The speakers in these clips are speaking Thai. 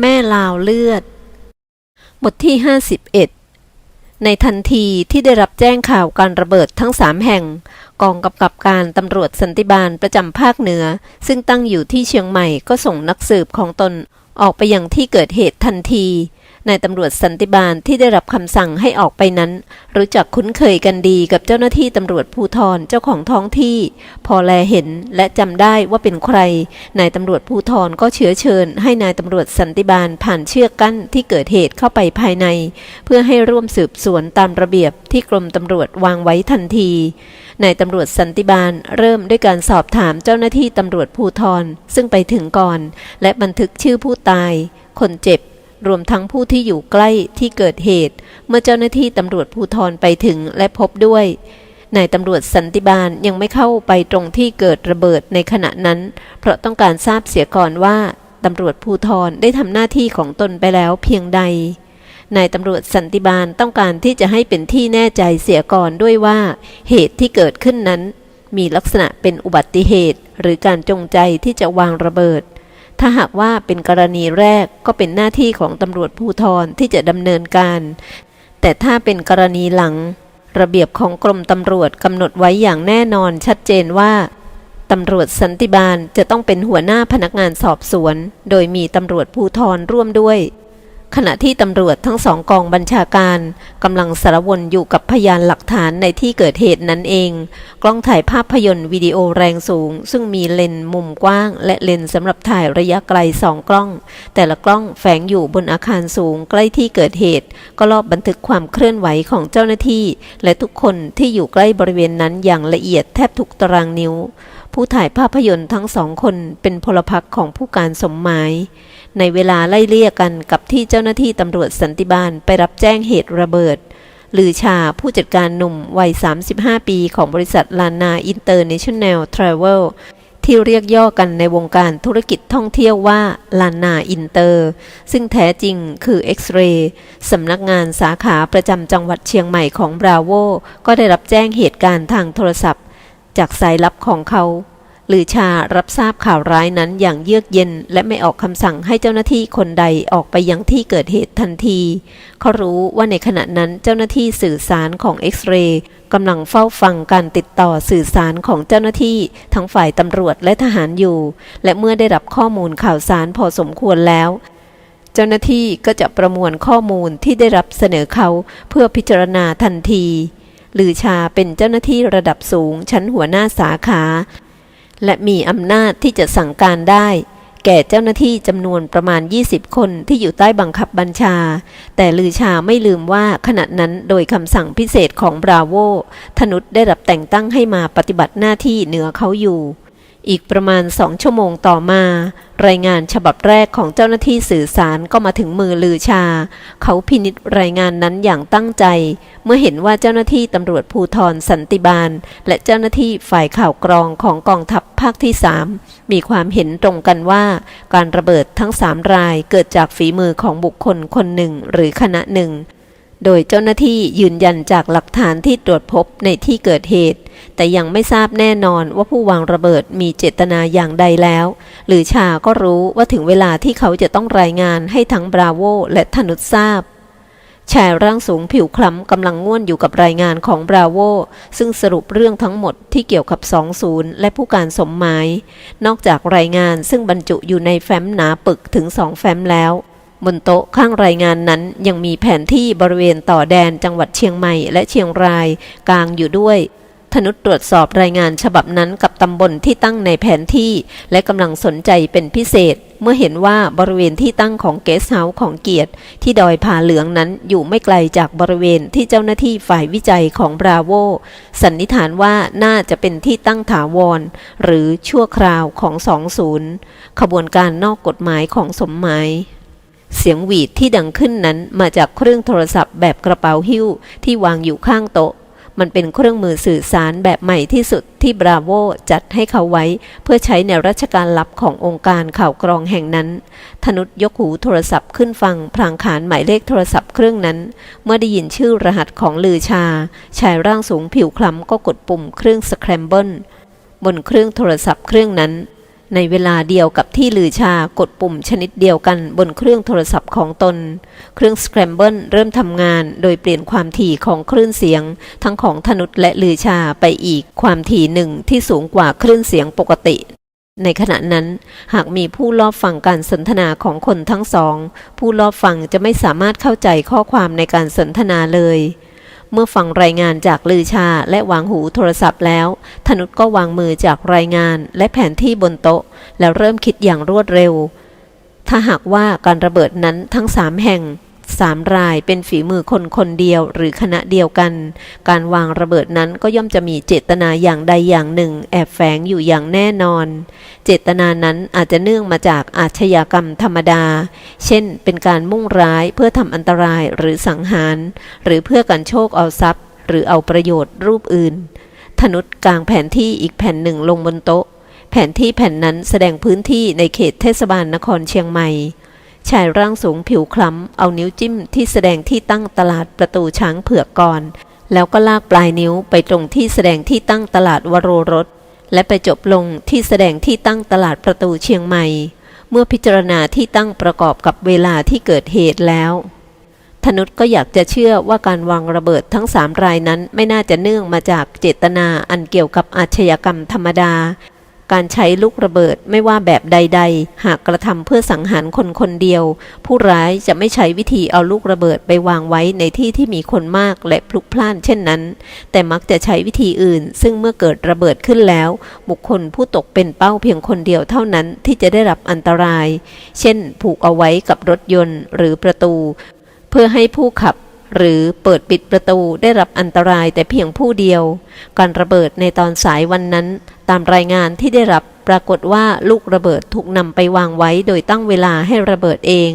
แม่ลาวเลือด บทที่ 51 ในทันทีที่ได้รับแจ้งข่าวการระเบิดทั้งสามแห่ง กองกำกับการตำรวจสันติบาลประจำภาคเหนือ ซึ่งตั้งอยู่ที่เชียงใหม่ก็ส่งนักสืบของตนออกไปยังที่เกิดเหตุทันที นายตำรวจสันติบาลที่ได้รับคำสั่งให้ออกไปนั้น รู้จักคุ้นเคยกันดีกับเจ้าหน้าที่ตำรวจภูธรเจ้าของท้องที่ พอแลเห็นและจำได้ว่าเป็นใคร นายตำรวจภูธรก็เชื้อเชิญ ให้นายตำรวจสันติบาลผ่านเชือกกั้นที่เกิดเหตุเข้าไปภายใน เพื่อให้ร่วมสืบสวนตามระเบียบที่กรมตำรวจวางไว้ทันทีนายตำรวจสันติบาลเริ่มด้วยการสอบถามเจ้าหน้าที่ตำรวจภูธรซึ่งไปถึงก่อน และบันทึกชื่อผู้ตาย คนเจ็บ รวมทั้งผู้ที่อยู่ใกล้ที่เกิดเหตุ เมื่อเจ้าหน้าที่ตำรวจภูธรไปถึงและพบด้วยนายตำรวจสันติบาลยังไม่เข้าไปตรงที่เกิดระเบิดในขณะนั้น เพราะต้องการทราบเสียก่อนว่าตำรวจภูธรได้ทำหน้าที่ของตนไปแล้วเพียงใดนายตำรวจสันติบาลต้องการที่จะให้เป็นที่แน่ใจเสียก่อนด้วยว่า เหตุที่เกิดขึ้นนั้น มีลักษณะเป็นอุบัติเหตุ หรือการจงใจที่จะวางระเบิด ถ้าหากว่าเป็นกรณีแรกก็เป็นหน้าที่ของตำรวจภูธรที่จะดำเนินการ แต่ถ้าเป็นกรณีหลัง ระเบียบของกรมตำรวจกำหนดไว้อย่างแน่นอนชัดเจนว่าตำรวจสันติบาลจะต้องเป็นหัวหน้าพนักงานสอบสวน โดยมีตำรวจภูธรร่วมด้วย ขณะที่ตำรวจทั้งสองกองบัญชาการกำลังสารวนอยู่กับพยานหลักฐานในที่เกิดเหตุนั้นเอง กล้องถ่ายภาพยนตร์วิดีโอแรงสูง ซึ่งมีเลนส์มุมกว้าง และเลนส์สำหรับถ่ายระยะไกลสองกล้อง แต่ละกล้องแฝงอยู่บนอาคารสูงใกล้ที่เกิดเหตุ ก็รอบบันทึกความเคลื่อนไหวของเจ้าหน้าที่ และทุกคนที่อยู่ใกล้บริเวณนั้นอย่างละเอียดแทบทุกตารางนิ้ว ผู้ถ่ายภาพยนตร์ทั้งสองคนเป็นพลพรรคของผู้การสมหมาย ในเวลาไล่เลี่ยกันกับที่เจ้าหน้าที่ตำรวจสันติบาลไปรับแจ้งเหตุระเบิดลือชาผู้จัดการหนุ่มวัย 35 ปีของบริษัทลานาอินเตอร์เนชั่นแนลทราเวลที่เรียกย่อกันในวงการธุรกิจท่องเที่ยวว่าลานาอินเตอร์ ซึ่งแท้จริงคือ X-Ray สำนักงานสาขาประจำจังหวัดเชียงใหม่ของบราโวก็ได้รับแจ้งเหตุการณ์ทางโทรศัพท์ จากสายลับของเขา หรือชารับทราบข่าวร้ายนั้นอย่างเยือกเย็น และไม่ออกคำสั่งให้เจ้าหน้าที่คนใดออกไปยังที่เกิดเหตุทันที เขารู้ว่าในขณะนั้นเจ้าหน้าที่สื่อสารของเอ็กซเรย์กำลังเฝ้าฟังการติดต่อสื่อสารของเจ้าหน้าที่ทั้งฝ่ายตำรวจและทหารอยู่ และเมื่อได้รับข้อมูลข่าวสารพอสมควรแล้วเจ้าหน้าที่ก็จะประมวลข้อมูลที่ได้รับเสนอเขาเพื่อพิจารณาทันทีลือชาเป็นเจ้าหน้าที่ระดับสูงชั้นหัวหน้าสาขา และมีอำนาจที่จะสั่งการได้ แก่เจ้าหน้าที่จำนวนประมาณ 20 คนที่อยู่ใต้บังคับบัญชา แต่ลือชาไม่ลืมว่าขณะนั้นโดยคำสั่งพิเศษของบราโวธนุษได้รับแต่งตั้งให้มาปฏิบัติหน้าที่เหนือเขาอยู่ อีกประมาณสองชั่วโมงต่อมา รายงานฉบับแรกของเจ้าหน้าที่สื่อสารก็มาถึงมือลือชา เขาพินิจรายงานนั้นอย่างตั้งใจ เมื่อเห็นว่าเจ้าหน้าที่ตำรวจภูธรสันติบาล และเจ้าหน้าที่ฝ่ายข่าวกรองของกองทัพภาคที่สามมีความเห็นตรงกันว่า การระเบิดทั้งสามรายเกิดจากฝีมือของบุคคลคนหนึ่งหรือคณะหนึ่ง โดยเจ้าหน้าที่ยืนยันจากหลักฐานที่ตรวจพบในที่เกิดเหตุ แต่ยังไม่ทราบแน่นอนว่าผู้วางระเบิดมีเจตนาอย่างใดแล้ว หรือชาก็รู้ว่าถึงเวลาที่เขาจะต้องรายงานให้ทั้งบราโวและธนุษทราบชายร่างสูงผิวคล้ำกำลังง่วนอยู่กับรายงานของบราโวซึ่งสรุปเรื่องทั้งหมดที่เกี่ยวกับ 20 และผู้การสมหมาย นอกจากรายงานซึ่งบรรจุอยู่ในแฟ้มหนาปึกถึงสองแฟ้มแล้ว บนโต๊ะข้างรายงานนั้นยังมีแผนที่บริเวณต่อแดนจังหวัดเชียงใหม่และเชียงรายกลางอยู่ด้วยธนุตรวจสอบรายงานฉบับนั้นกับตำบลที่ตั้งในแผนที่ และกำลังสนใจเป็นพิเศษ เมื่อเห็นว่าบริเวณที่ตั้งของเกสเฮาส์ของเกียรติ ที่ดอยผาเหลืองนั้นอยู่ไม่ไกลจากบริเวณที่เจ้าหน้าที่ฝ่ายวิจัยของบราโวสันนิษฐานว่าน่าจะเป็นที่ตั้งถาวร หรือชั่วคราวของสองศูนย์ขบวนการนอกกฎหมายของสมหมาย เสียงหวีดที่ดังขึ้นนั้นมาจากเครื่องโทรศัพท์แบบกระเป๋าหิ้วที่วางอยู่ข้างโต๊ะ มันเป็นเครื่องมือสื่อสารแบบใหม่ที่สุดที่บราโวจัดให้เขาไว้ เพื่อใช้ในราชการลับขององค์การข่าวกรองแห่งนั้น ธนุษยกหูโทรศัพท์ขึ้นฟังพลางขานหมายเลขโทรศัพท์เครื่องนั้น เมื่อได้ยินชื่อรหัสของลือชา ชายร่างสูงผิวคล้ำก็กดปุ่มเครื่องสแครมเบิลบนเครื่องโทรศัพท์เครื่องนั้น ในเวลาเดียวกับที่ลือชากดปุ่มชนิดเดียวกันบนเครื่องโทรศัพท์ของตน เครื่องสแครมเบิลเริ่มทำงานโดยเปลี่ยนความถี่ของคลื่นเสียง ทั้งของธนุษและลือชาไปอีกความถี่หนึ่งที่สูงกว่าคลื่นเสียงปกติในขณะนั้น หากมีผู้รอบฟังการสนทนาของคนทั้งสอง ผู้รอบฟังจะไม่สามารถเข้าใจข้อความในการสนทนาเลย เมื่อฟังรายงานจากลือชาและวางหูโทรศัพท์แล้ว ธนุก็วางมือจากรายงานและแผนที่บนโต๊ะ แล้วเริ่มคิดอย่างรวดเร็ว ถ้าหากว่าการระเบิดนั้นทั้งสามแห่ง สามรายเป็นฝีมือคนคนเดียวหรือคณะเดียวกัน การวางระเบิดนั้นก็ย่อมจะมีเจตนาอย่างใดอย่างหนึ่ง แอบแฝงอยู่อย่างแน่นอน เจตนานั้นอาจจะเนื่องมาจากอาชญากรรมธรรมดา เช่น เป็นการมุ่งร้ายเพื่อทำอันตรายหรือสังหาร หรือเพื่อกันโชคเอาทรัพย์ หรือเอาประโยชน์รูปอื่น ธนุษกลางแผนที่อีกแผ่นหนึ่งลงบนโต๊ะ แผนที่แผ่นนั้นแสดงพื้นที่ในเขตเทศบาลนครเชียงใหม่ ชายร่างสูงผิวคล้ำ เอานิ้วจิ้มที่แสดงที่ตั้งตลาดประตูช้างเผือกก่อน แล้วก็ลากปลายนิ้วไปตรงที่แสดงที่ตั้งตลาดวโรรส และไปจบลงที่แสดงที่ตั้งตลาดประตูเชียงใหม่ เมื่อพิจารณาที่ตั้งประกอบกับเวลาที่เกิดเหตุแล้วธนุษก็อยากจะเชื่อว่าการวางระเบิดทั้งสามรายนั้นไม่น่าจะเนื่องมาจากเจตนาอันเกี่ยวกับอาชญากรรมธรรมดา การใช้ลูกระเบิดไม่ว่าแบบใด ๆ หากกระทำเพื่อสังหารคนคนเดียว ผู้ร้ายจะไม่ใช้วิธีเอาลูกระเบิดไปวางไว้ในที่ที่มีคนมากและพลุกพล่านเช่นนั้น แต่มักจะใช้วิธีอื่น ซึ่งเมื่อเกิดระเบิดขึ้นแล้ว บุคคลผู้ตกเป็นเป้าเพียงคนเดียวเท่านั้นที่จะได้รับอันตราย เช่น ผูกเอาไว้กับรถยนต์หรือประตู เพื่อให้ผู้ขับหรือเปิดปิดประตูได้รับอันตรายแต่เพียงผู้เดียว การระเบิดในตอนสายวันนั้น ตามรายงานที่ได้รับปรากฏว่าลูกระเบิดถูกนำไปวางไว้โดยตั้งเวลาให้ระเบิดเอง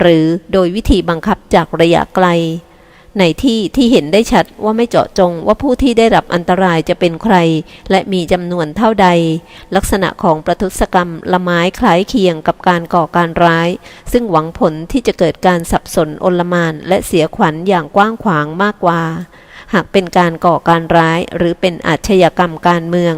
หรือโดยวิธีบังคับจากระยะไกล ในที่ที่เห็นได้ชัดว่าไม่เจาะจงว่าผู้ที่ได้รับอันตรายจะเป็นใคร และมีจำนวนเท่าใด ลักษณะของประทุษกรรมละไม้คล้ายเคียงกับการก่อการร้าย ซึ่งหวังผลที่จะเกิดการสับสนโอลมานและเสียขวัญอย่างกว้างขวางมากกว่าหากเป็นการก่อการร้ายหรือเป็นอาชญากรรมการเมือง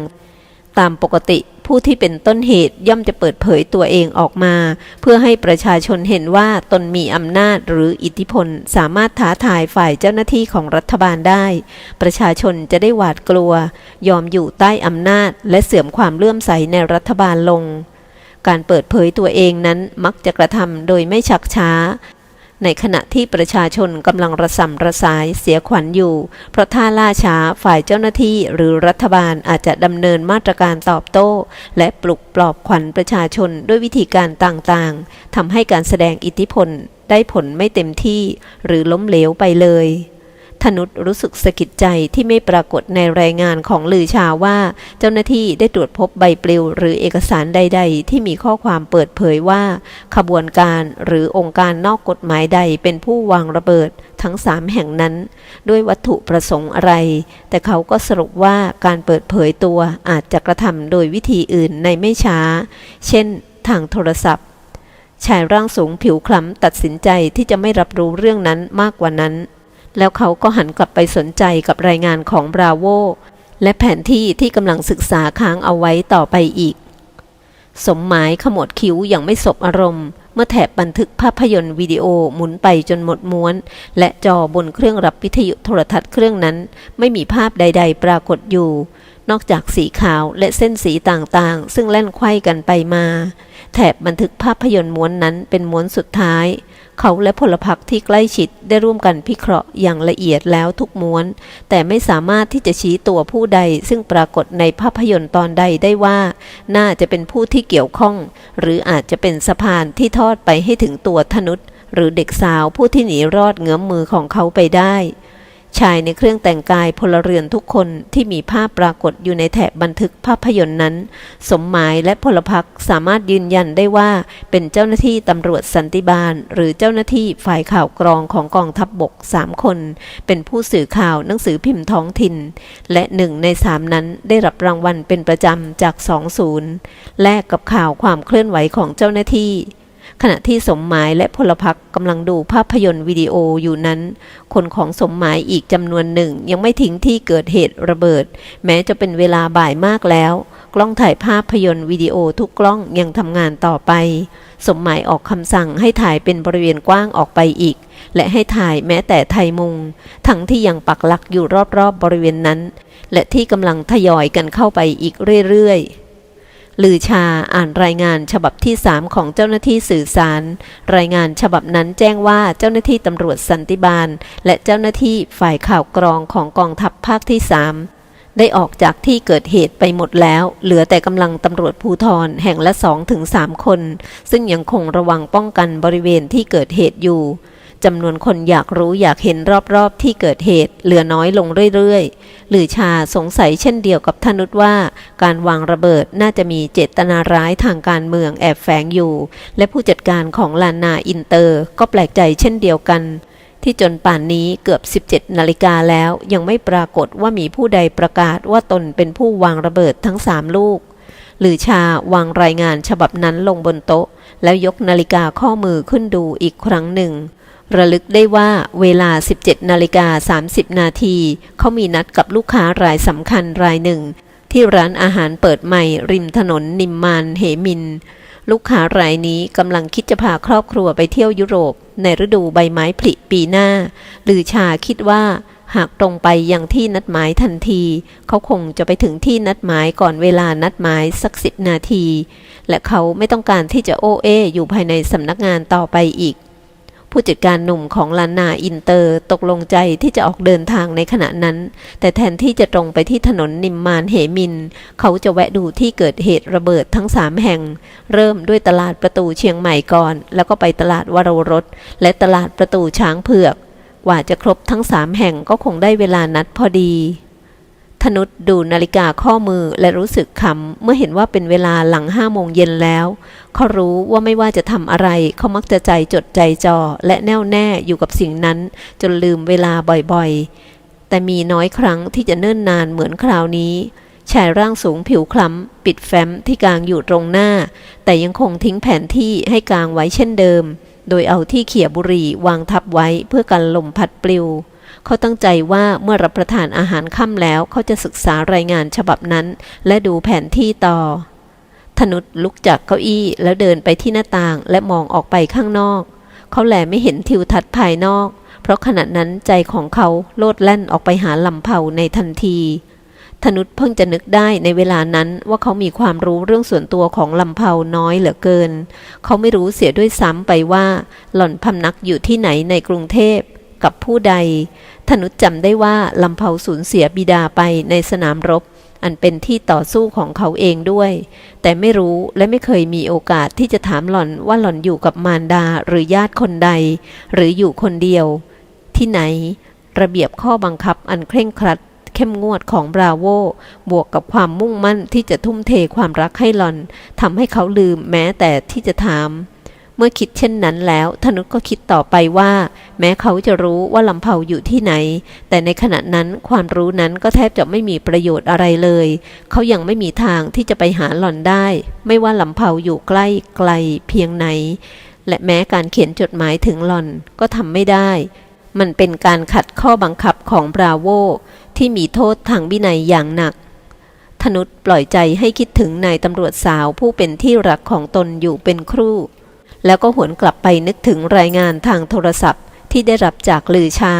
ตามปกติ ผู้ที่เป็นต้นเหตุย่อมจะเปิดเผยตัวเองออกมา เพื่อให้ประชาชนเห็นว่าตนมีอำนาจหรืออิทธิพล สามารถท้าทายฝ่ายเจ้าหน้าที่ของรัฐบาลได้ ประชาชนจะได้หวาดกลัว ยอมอยู่ใต้อำนาจ และเสื่อมความเลื่อมใสในรัฐบาลลงการเปิดเผยตัวเองนั้นมักจะกระทำโดยไม่ชักช้า ในขณะที่ประชาชนกำลังระสำระสายเสียขวัญอยู่ เพราะถ้าล่าช้าฝ่ายเจ้าหน้าที่หรือรัฐบาลอาจจะดำเนินมาตรการตอบโต้ และปลุกปลอบขวัญประชาชนด้วยวิธีการต่างๆทำให้การแสดงอิทธิพลได้ผลไม่เต็มที่หรือล้มเหลวไปเลย ธนุษรู้สึกสะกิดใจที่ไม่ปรากฏในรายงานของลือชาว่า เจ้าหน้าที่ได้ตรวจพบใบปลิว หรือเอกสารใด ๆ ที่มีข้อความเปิดเผยว่า ขบวนการหรือองค์การนอกกฎหมายใดเป็นผู้วางระเบิดทั้งสามแห่งนั้น ด้วยวัตถุประสงค์อะไร แต่เขาก็สรุปว่าการเปิดเผยตัวอาจจะกระทำโดยวิธีอื่นในไม่ช้า เช่น ทางโทรศัพท์ ชายร่างสูงผิวคล้ำตัดสินใจที่จะไม่รับรู้เรื่องนั้นมากกว่านั้น แล้วเขาก็หันกลับไปสนใจกับรายงานของบราโวและแผนที่ที่กำลังศึกษาค้างเอาไว้ต่อไปอีก สมหมายขมวดคิ้วอย่างไม่สบอารมณ์ เมื่อแถบบันทึกภาพยนตร์วิดีโอหมุนไปจนหมดม้วน และจอบนเครื่องรับวิทยุโทรทัศน์เครื่องนั้น ไม่มีภาพใด ๆ ปรากฏอยู่ นอกจากสีขาวและเส้นสีต่างๆ ซึ่งแล่นไขว้กันไปมา แถบบันทึกภาพยนตร์ม้วนนั้นเป็นม้วนสุดท้าย เขาและพลพรรคที่ใกล้ชิดได้ร่วมกันพิเคราะห์อย่างละเอียดแล้วทุกม้วน แต่ไม่สามารถที่จะชี้ตัวผู้ใดซึ่งปรากฏในภาพยนตร์ตอนใดได้ว่า น่าจะเป็นผู้ที่เกี่ยวข้อง หรืออาจจะเป็นสะพานที่ทอดไปให้ถึงตัวธนุษหรือเด็กสาวผู้ที่หนีรอดเงื้อมมือของเขาไปได้ ชายในเครื่องแต่งกายพลเรือนทุกคนที่มีภาพปรากฏอยู่ในแถบบันทึกภาพยนตร์นั้น สมหมายและพลพรรคสามารถยืนยันได้ว่าเป็นเจ้าหน้าที่ตำรวจสันติบาล หรือเจ้าหน้าที่ฝ่ายข่าวกรองของกองทัพบบกสามคน เป็นผู้สื่อข่าวหนังสือพิมพ์ท้องถิ่น และหนึ่งในสามนั้นได้รับรางวัลเป็นประจำจากสองศูนย์แลกกับข่าวความเคลื่อนไหวของเจ้าหน้าที่ ขณะที่สมหมายและพลพักกำลังดูภาพยนตร์วิดีโออยู่นั้น คนของสมหมายอีกจำนวนหนึ่งยังไม่ทิ้งที่เกิดเหตุระเบิด แม้จะเป็นเวลาบ่ายมากแล้ว กล้องถ่ายภาพยนตร์วิดีโอทุกกล้องยังทำงานต่อไป สมหมายออกคำสั่งให้ถ่ายเป็นบริเวณกว้างออกไปอีก และให้ถ่ายแม้แต่ไทยมุง ทั้งที่ยังปักหลักอยู่รอบๆบบริเวณนั้น และที่กำลังทยอยกันเข้าไปอีกเรื่อยๆ ลือชาอ่านรายงานฉบับที่ 3 ของเจ้าหน้าที่สื่อสาร รายงานฉบับนั้นแจ้งว่าเจ้าหน้าที่ตำรวจสันติบาล และเจ้าหน้าที่ฝ่ายข่าวกรองของกองทัพภาคที่ 3 ได้ออกจากที่เกิดเหตุไปหมดแล้ว เหลือแต่กำลังตำรวจภูทรแห่งละ2ถึง3คน ซึ่งยังคงระวังป้องกันบริเวณที่เกิดเหตุอยู่ จำนวนคนอยากรู้อยากเห็นรอบๆที่เกิดเหตุ เหลือน้อยลงเรื่อยๆ หรือชาสงสัยเช่นเดียวกับธนุษว่า การวางระเบิดน่าจะมีเจตนาร้ายทางการเมืองแอบแฝงอยู่ และผู้จัดการของลานนาอินเตอร์ ก็แปลกใจเช่นเดียวกัน ที่จนป่านนี้เกือบ 17 นาฬิกาแล้วยังไม่ปรากฏว่ามีผู้ใดประกาศว่าตนเป็นผู้วางระเบิดทั้งสามลูกหรือชาวางรายงานฉบับนั้นลงบนโต๊ะ แล้วยกนาฬิกาข้อมือขึ้นดูอีกครั้งหนึ่ง ระลึกได้ว่าเวลา 17 นาฬิกา 30 นาทีเขามีนัดกับลูกค้ารายสำคัญรายหนึ่ง ที่ร้านอาหารเปิดใหม่ริมถนนนิมมานเหมิน ลูกค้ารายนี้กำลังคิดจะพาครอบครัวไปเที่ยวยุโรป ในฤดูใบไม้ผลิปีหน้าหรือชาคิดว่าหากตรงไปยังที่นัดหมายทันที เขาคงจะไปถึงที่นัดหมายก่อนเวลานัดหมายสักสิบนาที และเขาไม่ต้องการที่จะโอเออยู่ภายในสำนักงานต่อไปอีก ผู้จัดการหนุ่มของลานาอินเตอร์ตกลงใจที่จะออกเดินทางในขณะนั้น แต่แทนที่จะตรงไปที่ถนนนิมมานเหมิน เขาจะแวะดูที่เกิดเหตุระเบิดทั้งสามแห่ง เริ่มด้วยตลาดประตูเชียงใหม่ก่อน แล้วก็ไปตลาดวโรรส และตลาดประตูช้างเผือก กว่าจะครบทั้งสามแห่งก็คงได้เวลานัดพอดี ธนุษดูนาฬิกาข้อมือและรู้สึกขำเมื่อเห็นว่าเป็นเวลาหลังห้าโมงเย็นแล้ว เขารู้ว่าไม่ว่าจะทำอะไร เขามักจะใจจดใจจ่อและแน่วแน่อยู่กับสิ่งนั้น จนลืมเวลาบ่อยๆ แต่มีน้อยครั้งที่จะเนิ่นนานเหมือนคราวนี้ ชายร่างสูงผิวคล้ำ ปิดแฟ้มที่กางอยู่ตรงหน้า แต่ยังคงทิ้งแผนที่ให้กางไว้เช่นเดิม โดยเอาที่เขี่ยบุหรี่วางทับไว้เพื่อกันลมพัดปลิว เขาตั้งใจว่าเมื่อรับประทานอาหารค่ำแล้ว เขาจะศึกษารายงานฉบับนั้น และดูแผนที่ต่อ ธนุษลุกจากเก้าอี้แล้วเดินไปที่หน้าต่างและมองออกไปข้างนอก เขาแลไม่เห็นทิวทัศน์ภายนอก เพราะขณะนั้นใจของเขาโลดแล่นออกไปหาลำเผาในทันทีธนุษเพิ่งจะนึกได้ในเวลานั้นว่าเขามีความรู้เรื่องส่วนตัวของลำเผาน้อยเหลือเกิน เขาไม่รู้เสียด้วยซ้ำไปว่า หล่อนพำนักอยู่ที่ไหนในกรุงเทพ กับผู้ใด ธนุษจำได้ว่าลำเผาสูญเสียบิดาไปในสนามรบ อันเป็นที่ต่อสู้ของเขาเองด้วย แต่ไม่รู้และไม่เคยมีโอกาสที่จะถามหล่อนว่าหล่อนอยู่กับมารดาหรือญาติคนใด หรืออยู่คนเดียว ที่ไหน ระเบียบข้อบังคับอันเคร่งครัดเข้มงวดของบราโว บวกกับความมุ่งมั่นที่จะทุ่มเทความรักให้หล่อนทำให้เขาลืมแม้แต่ที่จะถาม เมื่อคิดเช่นนั้นแล้วธนุก็คิดต่อไปว่า แม้เขาจะรู้ว่าลำเผาอยู่ที่ไหน แต่ในขณะนั้นความรู้นั้นก็แทบจะไม่มีประโยชน์อะไรเลย เขายังไม่มีทางที่จะไปหาหล่อนได้ ไม่ว่าลำเผาอยู่ใกล้ไกลเพียงไหน และแม้การเขียนจดหมายถึงหล่อนก็ทำไม่ได้ มันเป็นการขัดข้อบังคับของบราโวที่มีโทษทางวินัยอย่างหนักธนุษปล่อยใจให้คิดถึงนายตำรวจสาวผู้เป็นที่รักของตนอยู่เป็นครู่ แล้วก็หวนกลับไปนึกถึงรายงานทางโทรศัพท์ที่ได้รับจากลือชา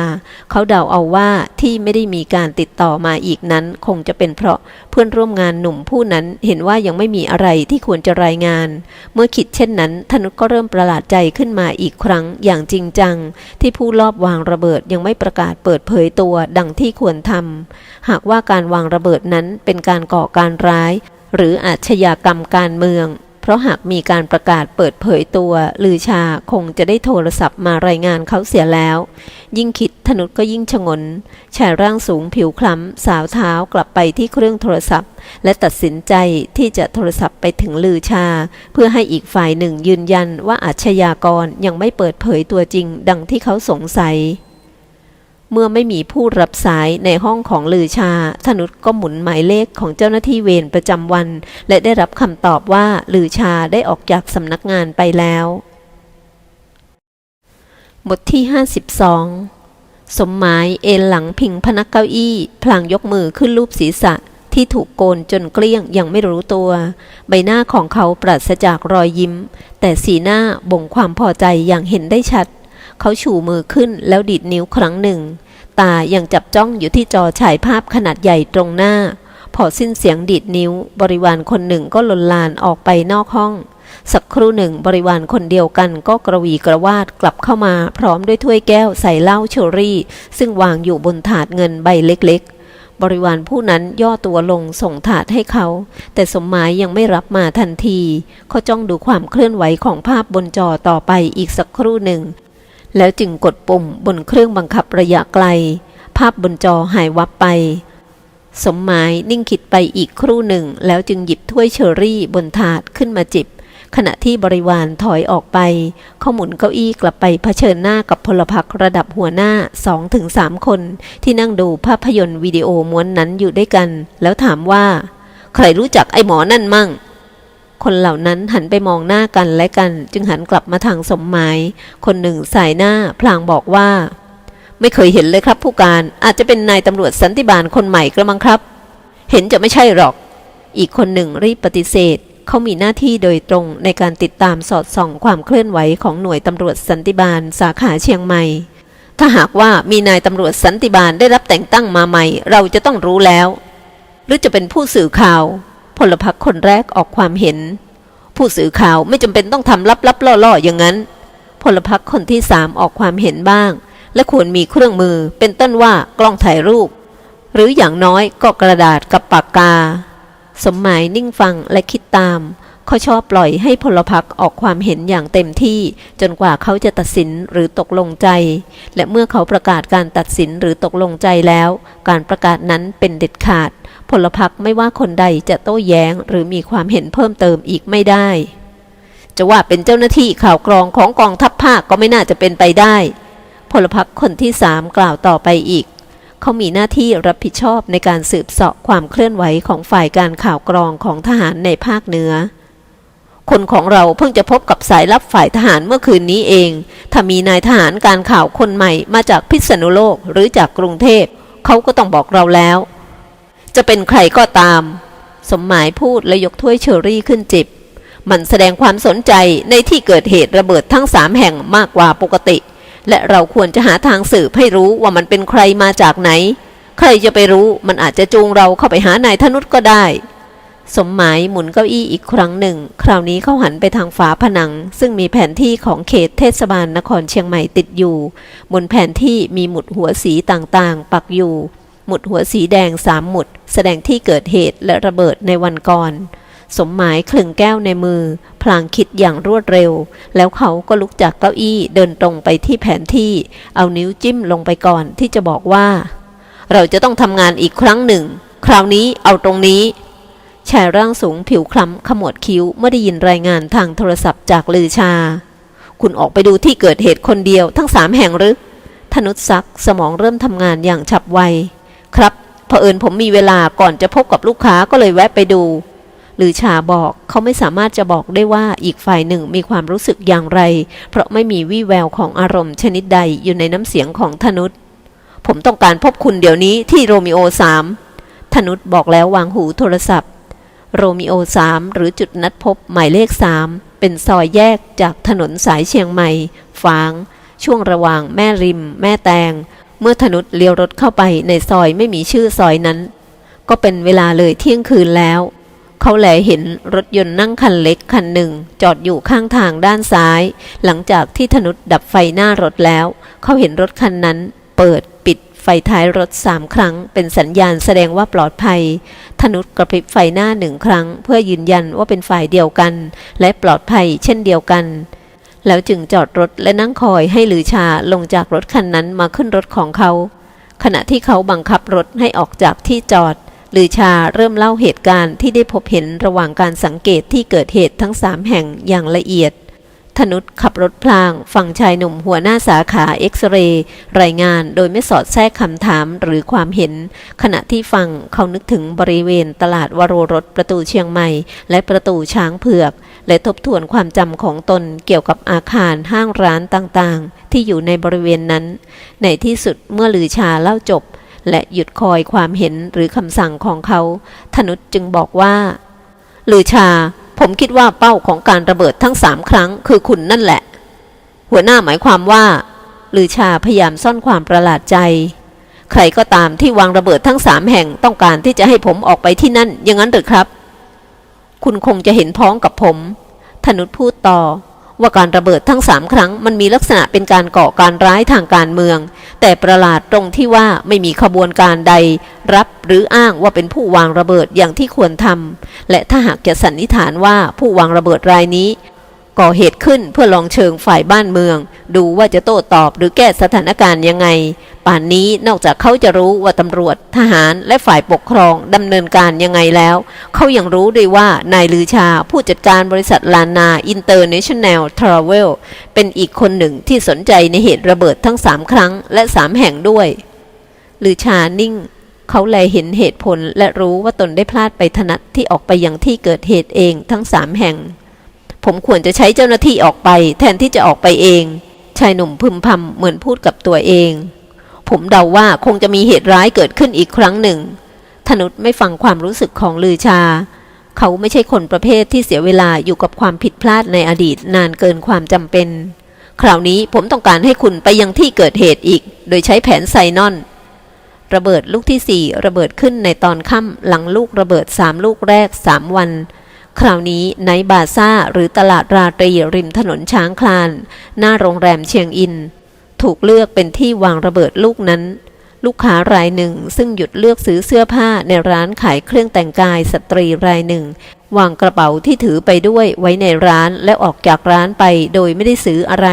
เขาเดาเอาว่าที่ไม่ได้มีการติดต่อมาอีกนั้น คงจะเป็นเพราะเพื่อนร่วมงานหนุ่มผู้นั้นเห็นว่ายังไม่มีอะไรที่ควรจะรายงาน เมื่อคิดเช่นนั้นธนุก็เริ่มประหลาดใจขึ้นมาอีกครั้งอย่างจริงจัง ที่ผู้ลอบวางระเบิดยังไม่ประกาศเปิดเผยตัวดังที่ควรทำหากว่าการวางระเบิดนั้นเป็นการก่อการร้าย หรืออาชญากรรมการเมือง เพราะหากมีการประกาศเปิดเผยตัวลือชาคงจะได้โทรศัพท์มารายงานเขาเสียแล้ว ยิ่งคิดธนุก็ยิ่งชงน ชายร่างสูงผิวคล้ำ สาวเท้ากลับไปที่เครื่องโทรศัพท์ และตัดสินใจที่จะโทรศัพท์ไปถึงลือชา เพื่อให้อีกฝ่ายหนึ่งยืนยันว่าอาชญากรยังไม่เปิดเผยตัวจริงดังที่เขาสงสัย เมื่อไม่มีผู้รับสายในห้องของลือชาธนุษก็หมุนหมายเลขของเจ้าหน้าที่เวรประจำวัน และได้รับคำตอบว่าลือชาได้ออกจากสำนักงานไปแล้วบทที่ 52 สมหมายเอนหลังพิงพนักเก้าอี้ พลางยกมือขึ้นรูปศีรษะที่ถูกโกนจนเกลี้ยงยังไม่รู้ตัว ใบหน้าของเขาปราศจากรอยยิ้ม แต่สีหน้าบ่งความพอใจอย่างเห็นได้ชัด เขาชูมือขึ้นแล้วดีดนิ้วครั้งหนึ่ง ตายังจับจ้องอยู่ที่จอฉายภาพขนาดใหญ่ตรงหน้า พอสิ้นเสียงดีดนิ้ว บริวารคนหนึ่งก็หลนลานออกไปนอกห้อง สักครู่หนึ่งบริวารคนเดียวกันก็กระวีกระวาดกลับเข้ามา พร้อมด้วยถ้วยแก้วใส่เหล้าเชอรี่ ซึ่งวางอยู่บนถาดเงินใบเล็กๆบริวารผู้นั้นย่อตัวลงส่งถาดให้เขา แต่สมหมายยังไม่รับมาทันที เขาจ้องดูความเคลื่อนไหวของภาพบนจอต่อไปอีกสักครู่หนึ่ง แล้วจึงกดปุ่มบนเครื่องบังคับระยะไกล ภาพบนจอหายวับไป สมหมายนิ่งคิดไปอีกครู่หนึ่ง แล้วจึงหยิบถ้วยเชอรี่บนถาดขึ้นมาจิบ ขณะที่บริวารถอยออกไปเขาหมุนเก้าอี้กลับไปเผชิญหน้ากับพลพรรคระดับหัวหน้า2-3คน ที่นั่งดูภาพยนตร์วิดีโอม้วนนั้นอยู่ด้วยกัน แล้วถามว่า ใครรู้จักไอ้หมอนั่นมั่ง คนเหล่านั้นหันไปมองหน้ากันและกันจึงหันกลับมาทางสมหมาย คนหนึ่งสายหน้าพลางบอกว่า ไม่เคยเห็นเลยครับผู้การอาจจะเป็นนายตำรวจสันติบาลคนใหม่กระมังครับ เห็นจะไม่ใช่หรอก อีกคนหนึ่งรีบปฏิเสธเขามีหน้าที่โดยตรงในการติดตามสอดส่องความเคลื่อนไหวของหน่วยตำรวจสันติบาลสาขาเชียงใหม่ ถ้าหากว่ามีนายตำรวจสันติบาลได้รับแต่งตั้งมาใหม่ เราจะต้องรู้แล้ว หรือจะเป็นผู้สื่อข่าว พลพรรคคนแรกออกความเห็น ผู้สื่อข่าวไม่จำเป็นต้องทำลับๆล่อๆอย่างนั้น พลพรรคคนที่สามออกความเห็นบ้าง และควรมีเครื่องมือเป็นต้นว่ากล้องถ่ายรูป หรืออย่างน้อยก็กระดาษกับปากกา สมหมายนิ่งฟังและคิดตามเขาชอบปล่อยให้พลพรรคออกความเห็นอย่างเต็มที่จนกว่าเขาจะตัดสินหรือตกลงใจ และเมื่อเขาประกาศการตัดสินหรือตกลงใจแล้ว การประกาศนั้นเป็นเด็ดขาด พลพรรคไม่ว่าคนใดจะโต้แย้งหรือมีความเห็นเพิ่มเติมอีกไม่ได้ จะว่าเป็นเจ้าหน้าที่ข่าวกรองของกองทัพภาคก็ไม่น่าจะเป็นไปได้ พลพรรคคนที่สามกล่าวต่อไปอีก เขามีหน้าที่รับผิดชอบในการสืบเสาะความเคลื่อนไหวของฝ่ายการข่าวกรองของทหารในภาคเหนือคนของเราเพิ่งจะพบกับสายลับฝ่ายทหารเมื่อคืนนี้เอง ถ้ามีนายทหารการข่าวคนใหม่มาจากพิษณุโลกหรือจากกรุงเทพ เขาก็ต้องบอกเราแล้ว จะเป็นใครก็ตาม สมหมายพูดและยกถ้วยเชอรี่ขึ้นจิบ มันแสดงความสนใจในที่เกิดเหตุระเบิดทั้งสามแห่งมากกว่าปกติ และเราควรจะหาทางสืบให้รู้ว่ามันเป็นใครมาจากไหน ใครจะไปรู้มันอาจจะจูงเราเข้าไปหานายธนุษก็ได้ สมหมายหมุนเก้าอี้อีกครั้งหนึ่ง คราวนี้เขาหันไปทางฝาผนัง ซึ่งมีแผนที่ของเขตเทศบาลนครเชียงใหม่ติดอยู่ บนแผนที่มีหมุดหัวสีต่างๆ ปักอยู่ หมุดหัวสีแดงสามหมุด แสดงที่เกิดเหตุและระเบิดในวันก่อน สมหมายคลึงแก้วในมือ พลางคิดอย่างรวดเร็ว แล้วเขาก็ลุกจากเก้าอี้เดินตรงไปที่แผนที่ เอานิ้วจิ้มลงไปก่อนที่จะบอกว่า เราจะต้องทำงานอีกครั้งหนึ่ง คราวนี้เอาตรงนี้ชายร่างสูงผิวคล้ำขมวดคิ้วเมื่อได้ยินรายงานทางโทรศัพท์จากลือชา คุณออกไปดูที่เกิดเหตุคนเดียวทั้งสามแห่งหรือธนุษซักสมองเริ่มทำงานอย่างฉับไว ครับเผอิญผมมีเวลาก่อนจะพบกับลูกค้าก็เลยแวะไปดู หรือชาบอกเขาไม่สามารถจะบอกได้ว่าอีกฝ่ายหนึ่งมีความรู้สึกอย่างไร เพราะไม่มีวี่แววของอารมณ์ชนิดใดอยู่ในน้ำเสียงของธนุษผมต้องการพบคุณเดี๋ยวนี้ที่โรมิโอสามธนุษบอกแล้ววางหูโทรศัพท์ โรมิโอ3หรือจุดนัดพบหมายเลข3เป็นซอยแยกจากถนนสายเชียงใหม่ฝาง ช่วงระหว่างแม่ริม แม่แตง เมื่อธนุษเลี้ยวรถเข้าไปในซอยไม่มีชื่อซอยนั้น ก็เป็นเวลาเลยเที่ยงคืนแล้ว เขาแลเห็นรถยนต์นั่งคันเล็กคันหนึ่ง จอดอยู่ข้างทางด้านซ้าย หลังจากที่ธนุษดับไฟหน้ารถแล้ว เขาเห็นรถคันนั้น เปิดปิดไฟท้ายรถสามครั้ง เป็นสัญญาณแสดงว่าปลอดภัย ธนุษกระพริบไฟหน้าหนึ่งครั้ง เพื่อยืนยันว่าเป็นฝ่ายเดียวกัน และปลอดภัยเช่นเดียวกัน แล้วจึงจอดรถและนั่งคอยให้ลือชาลงจากรถคันนั้นมาขึ้นรถของเขา ขณะที่เขาบังคับรถให้ออกจากที่จอดลือชาเริ่มเล่าเหตุการณ์ที่ได้พบเห็นระหว่างการสังเกตที่เกิดเหตุทั้งสามแห่งอย่างละเอียดธนุษขับรถพลางฝั่งชายหนุ่มหัวหน้าสาขาเอ็กซเรย์รายงานโดยไม่สอดแทรกคำถามหรือความเห็น ขณะที่ฟังเขานึกถึงบริเวณตลาดวโรรสประตูเชียงใหม่ และประตูช้างเผือก และทบทวนความจำของตนเกี่ยวกับอาคารห้างร้านต่างๆ ที่อยู่ในบริเวณนั้น ในที่สุดเมื่อลือชาเล่าจบ และหยุดคอยความเห็นหรือคำสั่งของเขา ธนุจึงบอกว่า ลือชา ผมคิดว่าเป้าของการระเบิดทั้งสามครั้งคือคุณนั่นแหละ หัวหน้าหมายความว่า ลือชาพยายามซ่อนความประหลาดใจ ใครก็ตามที่วางระเบิดทั้งสามแห่งต้องการที่จะให้ผมออกไปที่นั่นอย่างนั้นหรือครับ คุณคงจะเห็นพ้องกับผม ธนุษพูดต่อ ว่าการระเบิดทั้งสามครั้งมันมีลักษณะเป็นการก่อการร้ายทางการเมือง แต่ประหลาดตรงที่ว่าไม่มีขบวนการใด รับหรืออ้างว่าเป็นผู้วางระเบิดอย่างที่ควรทำและถ้าหากจะสันนิษฐานว่าผู้วางระเบิดรายนี้ ก่อเหตุขึ้นเพื่อลองเชิงฝ่ายบ้านเมือง ดูว่าจะโต้ตอบหรือแก้สถานการณ์ยังไงป่านนี้นอกจากเขาจะรู้ว่าตำรวจทหารและฝ่ายปกครองดำเนินการยังไงแล้ว เขายังรู้ด้วยว่านายลือชาผู้จัดการบริษัทลานาอินเตอร์เนชั่นแนลทราเวลเป็นอีกคนหนึ่งที่สนใจในเหตุระเบิดทั้งสามครั้งและสามแห่งด้วย ลือชานิ่ง เขาแลเห็นเหตุผลและรู้ว่าตนได้พลาดไปถนัดที่ออกไปยังที่เกิดเหตุเองทั้งสามแห่ง ผมควรจะใช้เจ้าหน้าที่ออกไป แทนที่จะออกไปเองชายหนุ่มพึมพำเหมือนพูดกับตัวเอง ผมเดาว่าคงจะมีเหตุร้ายเกิดขึ้นอีกครั้งหนึ่งธนุษไม่ฟังความรู้สึกของลือชา เขาไม่ใช่คนประเภทที่เสียเวลาอยู่กับความผิดพลาดในอดีตนานเกินความจำเป็น คราวนี้ผมต้องการให้คุณไปยังที่เกิดเหตุอีก โดยใช้แผนไซนอน ระเบิดลูกที่สี่ระเบิดขึ้นในตอนค่ำหลังลูกระเบิดสามลูกแรกสามวัน คราวนี้ไนบาซ่าหรือตลาดราตรีริมถนนช้างคลาน หน้าโรงแรมเชียงอิน ถูกเลือกเป็นที่วางระเบิดลูกนั้น ลูกค้ารายหนึ่งซึ่งหยุดเลือกซื้อเสื้อผ้าในร้านขายเครื่องแต่งกายสตรีรายหนึ่ง วางกระเป๋าที่ถือไปด้วยไว้ในร้านและออกจากร้านไปโดยไม่ได้ซื้ออะไร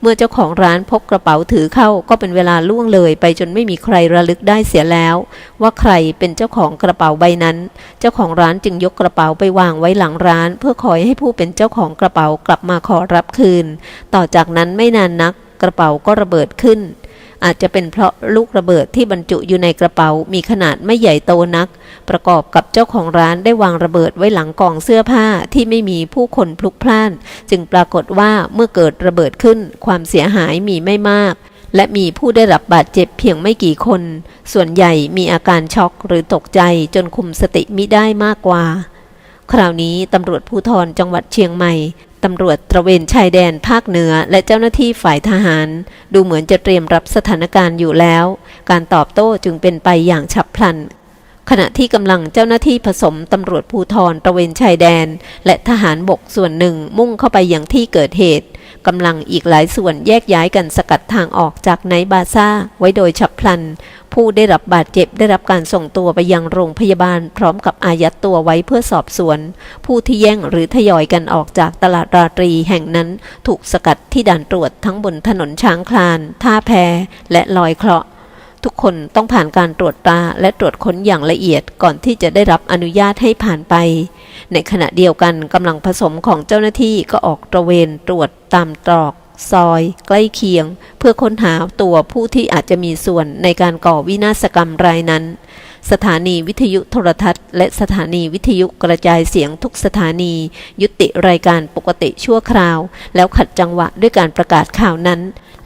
เมื่อเจ้าของร้านพบกระเป๋าถือเข้าก็เป็นเวลาล่วงเลยไปจนไม่มีใครระลึกได้เสียแล้ว ว่าใครเป็นเจ้าของกระเป๋าใบนั้น เจ้าของร้านจึงยกกระเป๋าไปวางไว้หลังร้าน เพื่อคอยให้ผู้เป็นเจ้าของกระเป๋ากลับมาขอรับคืน ต่อจากนั้นไม่นานนัก กระเป๋าก็ระเบิดขึ้น อาจจะเป็นเพราะลูกระเบิดที่บรรจุอยู่ในกระเป๋ามีขนาดไม่ใหญ่โตนัก ประกอบกับเจ้าของร้านได้วางระเบิดไว้หลังกองเสื้อผ้าที่ไม่มีผู้คนพลุกพล่าน จึงปรากฏว่าเมื่อเกิดระเบิดขึ้น ความเสียหายมีไม่มากและมีผู้ได้รับบาดเจ็บเพียงไม่กี่คน ส่วนใหญ่มีอาการช็อกหรือตกใจจนคุมสติมิได้มากกว่า คราวนี้ตำรวจภูธรจังหวัดเชียงใหม่ ตำรวจตระเวนชายแดนภาคเหนือและเจ้าหน้าที่ฝ่ายทหาร ดูเหมือนจะเตรียมรับสถานการณ์อยู่แล้ว การตอบโต้จึงเป็นไปอย่างฉับพลัน ขณะที่กำลังเจ้าหน้าที่ผสมตำรวจภูธรตระเวนชายแดน และทหารบกส่วนหนึ่งมุ่งเข้าไปยังที่เกิดเหตุ กำลังอีกหลายส่วนแยกย้ายกันสกัดทางออกจากไนบาซ่าไว้โดยฉับพลัน ผู้ได้รับบาดเจ็บได้รับการส่งตัวไปยังโรงพยาบาล พร้อมกับอายัดตัวไว้เพื่อสอบสวน ผู้ที่แย่งหรือทยอยกันออกจากตลาดราตรีแห่งนั้น ถูกสกัดที่ด่านตรวจทั้งบนถนนช้างคลาน ท่าแพและลอยเคราะห์ ทุกคนต้องผ่านการตรวจตราและตรวจค้นอย่างละเอียดก่อนที่จะได้รับอนุญาตให้ผ่านไป ในขณะเดียวกันกำลังผสมของเจ้าหน้าที่ก็ออกตระเวนตรวจตามตรอก ซอย ใกล้เคียง เพื่อค้นหาตัวผู้ที่อาจจะมีส่วนในการก่อวินาศกรรมรายนั้น สถานีวิทยุโทรทัศน์ และสถานีวิทยุกระจายเสียงทุกสถานี ยุติรายการปกติชั่วคราว แล้วขัดจังหวะด้วยการประกาศข่าวนั้น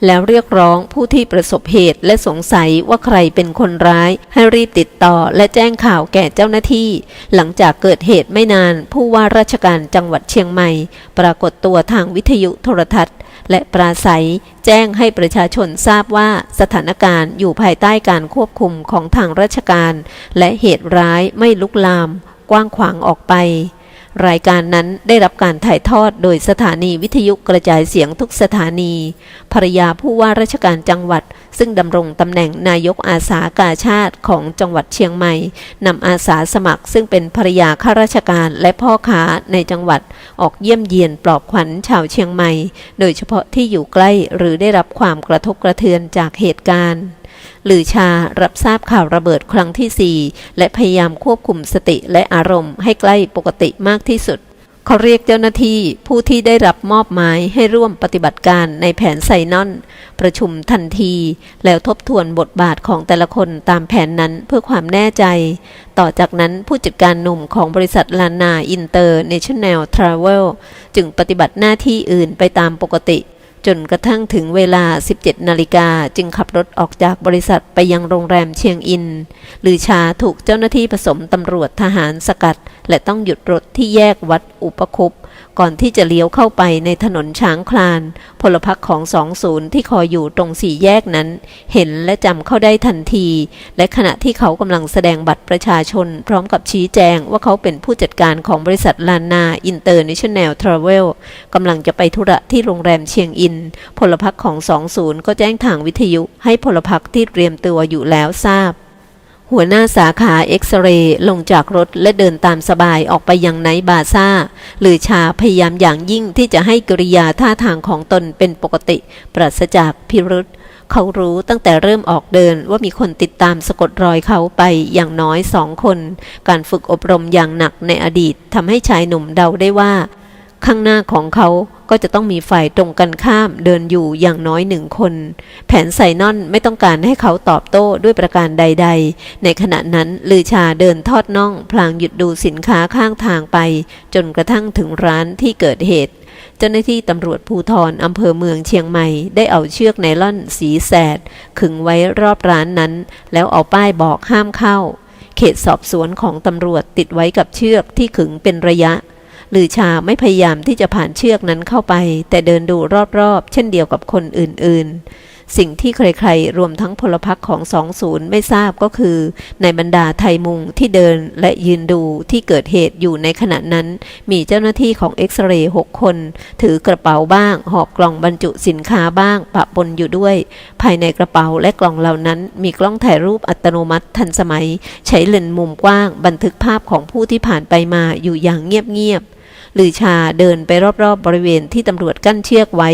แล้วเรียกร้องผู้ที่ประสบเหตุและสงสัยว่าใครเป็นคนร้าย ให้รีบติดต่อและแจ้งข่าวแก่เจ้าหน้าที่ หลังจากเกิดเหตุไม่นานผู้ว่าราชการจังหวัดเชียงใหม่ ปรากฏตัวทางวิทยุโทรทัศน์ และปราศัยแจ้งให้ประชาชนทราบว่าสถานการณ์อยู่ภายใต้การควบคุมของทางราชการ และเหตุร้ายไม่ลุกลาม กว้างขวางออกไป รายการนั้นได้รับการถ่ายทอดโดยสถานีวิทยุกระจายเสียงทุกสถานี ภรยาผู้ว่าราชการจังหวัด ซึ่งดำรงตำแหน่งนายกอาสากาชาติของจังหวัดเชียงใหม่นำอาสาสมัคร ซึ่งเป็นภรยาข้าราชการและพ่อค้าในจังหวัด ออกเยี่ยมเยียนปลอบขวัญชาวเชียงใหม่ โดยเฉพาะที่อยู่ใกล้หรือได้รับความกระทบกระเทือนจากเหตุการณ์ หรือชารับทราบข่าวระเบิดครั้งที่ 4 และพยายามควบคุมสติและอารมณ์ให้ใกล้ปกติมากที่สุดเขาเรียกเจ้าหน้าที่ผู้ที่ได้รับมอบหมายให้ร่วมปฏิบัติการในแผนไซนอน ประชุมทันที แล้วทบทวนบทบาทของแต่ละคนตามแผนนั้นเพื่อความแน่ใจ ต่อจากนั้นผู้จัดการหนุ่มของบริษัทลานาอินเตอร์เนชั่นแนลทราเวลจึงปฏิบัติหน้าที่อื่นไปตามปกติ จนกระทั่งถึงเวลา 17 นาฬิกาจึงขับรถออกจากบริษัทไปยังโรงแรมเชียงอินลือชาถูกเจ้าหน้าที่ผสมตำรวจทหารสกัด และต้องหยุดรถที่แยกวัดอุปคุปก่อนที่จะเลี้ยวเข้าไปในถนนช้างคลาน พลพรรคของสองศูนย์ที่คอยอยู่ตรงสี่แยกนั้น เห็นและจำเข้าได้ทันที และขณะที่เขากำลังแสดงบัตรประชาชน พร้อมกับชี้แจงว่าเขาเป็นผู้จัดการของบริษัทลานาอินเตอร์เนชั่นแนลทราเวลกำลังจะไปธุระที่โรงแรมเชียงอินพลพรรคของสองศูนย์ก็แจ้งทางวิทยุให้พลพรรคที่เตรียมตัวอยู่แล้วทราบ หัวหน้าสาขาเอ็กซเรย์ลงจากรถและเดินตามสบายออกไปยังไนบาซ่า หรือชาพยายามอย่างยิ่งที่จะให้กริยาท่าทางของตนเป็นปกติ ปราศจากพิรุษเขารู้ตั้งแต่เริ่มออกเดินว่ามีคนติดตามสะกดรอยเขาไปอย่างน้อยสองคน การฝึกอบรมอย่างหนักในอดีตทำให้ชายหนุ่มเดาได้ว่า ข้างหน้าของเขาก็จะต้องมีฝ่ายตรงกันข้ามเดินอยู่อย่างน้อยหนึ่งคน แผนไซนอนไม่ต้องการให้เขาตอบโต้ด้วยประการใด ๆ ในขณะนั้นลือชาเดินทอดน่อง พลางหยุดดูสินค้าข้างทางไป จนกระทั่งถึงร้านที่เกิดเหตุ เจ้าหน้าที่ตำรวจภูทรอำเภอเมืองเชียงใหม่ ได้เอาเชือกไนล่อนสีแสด ขึงไว้รอบร้านนั้น แล้วเอาป้ายบอกห้ามเข้า เขตสอบสวนของตำรวจติดไว้กับเชือกที่ขึงเป็นระยะ ลือชาไม่พยายามที่จะผ่านเชือกนั้นเข้าไป แต่เดินดูรอบๆ เช่นเดียวกับคนอื่นๆ สิ่งที่ใครๆ รวมทั้งพลพรรคของสองศูนย์ไม่ทราบก็คือ ในบรรดาไทยมุงที่เดินและยืนดูที่เกิดเหตุอยู่ในขณะนั้น มีเจ้าหน้าที่ของเอ็กซเรย์หกคน ถือกระเป๋าบ้าง หอบกล่องบรรจุสินค้าบ้างปะปนอยู่ด้วย ภายในกระเป๋าและกล่องเหล่านั้นมีกล้องถ่ายรูปอัตโนมัติทันสมัย ใช้เลนส์มุมกว้าง บันทึกภาพของผู้ที่ผ่านไปมาอยู่อย่างเงียบๆ ลือชาเดินไปรอบๆบบริเวณที่ตำรวจกั้นเชือกไว้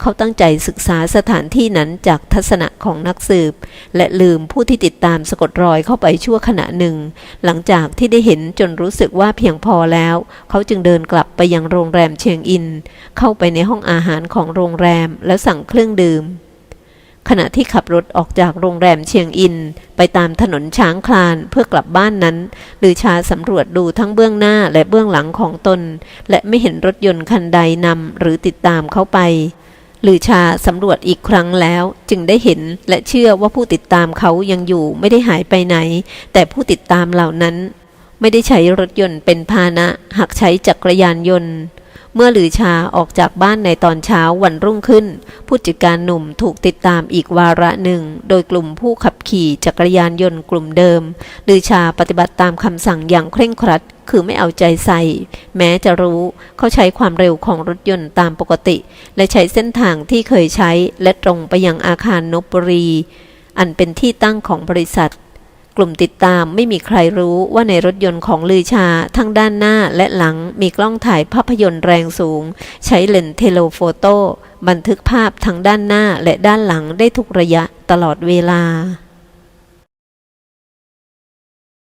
เขาตั้งใจศึกษาสถานที่นั้นจากทัศนะของนักสืบ และลืมผู้ที่ติดตามสะกดรอยเข้าไปชั่วขณะหนึ่ง หลังจากที่ได้เห็นจนรู้สึกว่าเพียงพอแล้ว เขาจึงเดินกลับไปยังโรงแรมเชียงอิน เข้าไปในห้องอาหารของโรงแรมแล้วสั่งเครื่องดื่ม ขณะที่ขับรถออกจากโรงแรมเชียงอิน ไปตามถนนช้างคลานเพื่อกลับบ้านนั้นลือชาสำรวจดูทั้งเบื้องหน้าและเบื้องหลังของตน และไม่เห็นรถยนต์คันใดนำหรือติดตามเขาไปลือชาสำรวจอีกครั้งแล้ว จึงได้เห็นและเชื่อว่าผู้ติดตามเขายังอยู่ไม่ได้หายไปไหน แต่ผู้ติดตามเหล่านั้น ไม่ได้ใช้รถยนต์เป็นพาหนะ หากใช้จักรยานยนต์ เมื่อหลือชาออกจากบ้านในตอนเช้าวันรุ่งขึ้น ผู้จัดการหนุ่มถูกติดตามอีกวาระหนึ่ง โดยกลุ่มผู้ขับขี่จักรยานยนต์กลุ่มเดิมหลือชาปฏิบัติตามคำสั่งอย่างเคร่งครัด คือไม่เอาใจใส่ แม้จะรู้เขาใช้ความเร็วของรถยนต์ตามปกติ และใช้เส้นทางที่เคยใช้และตรงไปยังอาคารนบบุรี อันเป็นที่ตั้งของบริษัท กลุ่มติดตามไม่มีใครรู้ว่าในรถยนต์ของลือชาทั้งด้านหน้าและหลังมีกล้องถ่ายภาพยนตร์แรงสูง ใช้เลนส์เทโลโฟโต้บันทึกภาพทั้งด้านหน้าและด้านหลังได้ทุกระยะตลอดเวลา